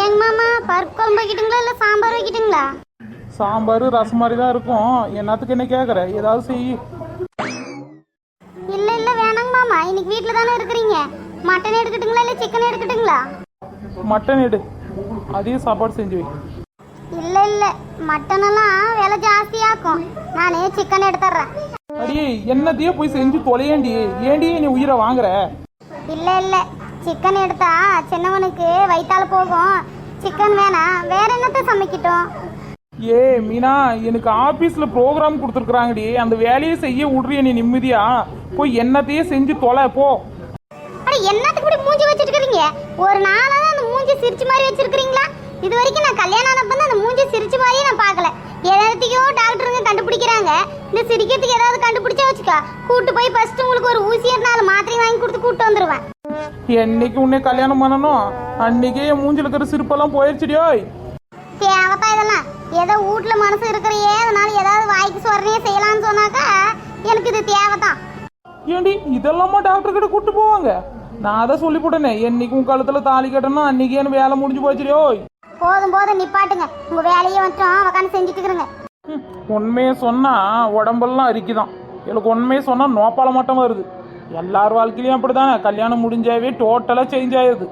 ஏங்க மாமா பருப்பு குழம்பு வைக்கட்டுங்களா இல்லை சாம்பார் வைக்கட்டுங்களா? சாம்பார் ரசம் மாதிரி தான் இருக்கும். என்னத்துக்கு என்ன கேட்குற ஏதாவது செய். இல்லை இல்லை வேணாங்க மாமா. இன்னைக்கு வீட்டில் தானே இருக்கிறீங்க. மட்டன் எடுக்கட்டுங்களா இல்லை சிக்கன் எடுக்கட்டுங்களா? மட்டன் எடு. அதே சாப்பாடு செஞ்சு வை. இல்லை இல்லை. மட்டனெல்லாம் விலை ஜாஸ்தியாக்கும். நானே சிக்கன் எடுத்துட்றேன் அடியே என்னத்தையே போய் செஞ்சு தொலையேண்டி. ஏண்டி நீ உயிரை வாங்குற? இல்லை இல்லை. சிக்கன் எடுத்தா சின்னவனுக்கு வயித்தால போகும். சிக்கன் வேணாம் வேற என்னத்த சமைக்கட்டும்? ஏ மீனா எனக்கு ஆபீஸ்ல ப்ரோக்ராம் கொடுத்துருக்குறாங்கடி. அந்த வேலையை செய்ய விட்றிய நீ நிம்மதியா? போய் என்னத்தையே செஞ்சு தொலை போ. அட என்னத்துக்கு இப்படி மூஞ்சி வச்சிட்டு இருக்கீங்க ஒரு நாளாவது அந்த மூஞ்சி சிரிச்ச மாதிரி வச்சிருக்கீங்களா இது வரைக்கும் நான் கல்யாணம் ஆனப்ப அந்த மூஞ்சி சிரிச்ச மாதிரியே நான் பார்க்கல. எதார்த்திக்கோ டாக்டருங்க கண்டுபிடிக்கிறாங்க. இந்த சிரிக்கிறதுக்கு ஏதாவது கண்டுபிடிச்சா வச்சுக்கா. கூட்டு போய் ஃபர்ஸ்ட் உங்களுக்கு ஒரு ஊசி நாலு மாத்திரை வாங்கி கொடுத்து கூட்டு வந்துருவேன். என்னைக்கு உன்னை கல்யாணம் பண்ணணும்? அன்னைக்கே என் மூஞ்சில இருக்கிற சிரிப்பெல்லாம் போயிடுச்சுடியோய் தேவைப்பா இதெல்லாம் ஏதோ வீட்ல மனசு இருக்கிறையே அதனால ஏதாவது வாய்க்கு சொரணையே செய்யலாம்னு சொன்னாக்கா எனக்கு இது தேவைதான். ஏண்டி இதெல்லாமா டாக்டர் கிட்ட கூட்டு போவாங்க? நான் அதை சொல்லி போட்டேனே என்னைக்கு உன் கழுத்துல தாலி கட்டணும் அன்னைக்கே எனக்கு வேலை முடிஞ்சு போச்சுடியோய் போதும் போதும் நிப்பாட்டுங்க. உங்க வேலையை மட்டும் உக்காந்து செஞ்சுட்டு இருக்கிறங்க உண்மையை சொன்னா உடம்பெல்லாம் அரிக்குதான். எனக்கு உண்மையை சொன்னா நோப்பால மட்டும் வருது. எல்லார் வாழ்க்கையிலயும் அப்படிதானே? கல்யாணம் முடிஞ்சாவே டோட்டலாக சேஞ்ச் ஆயிடுது.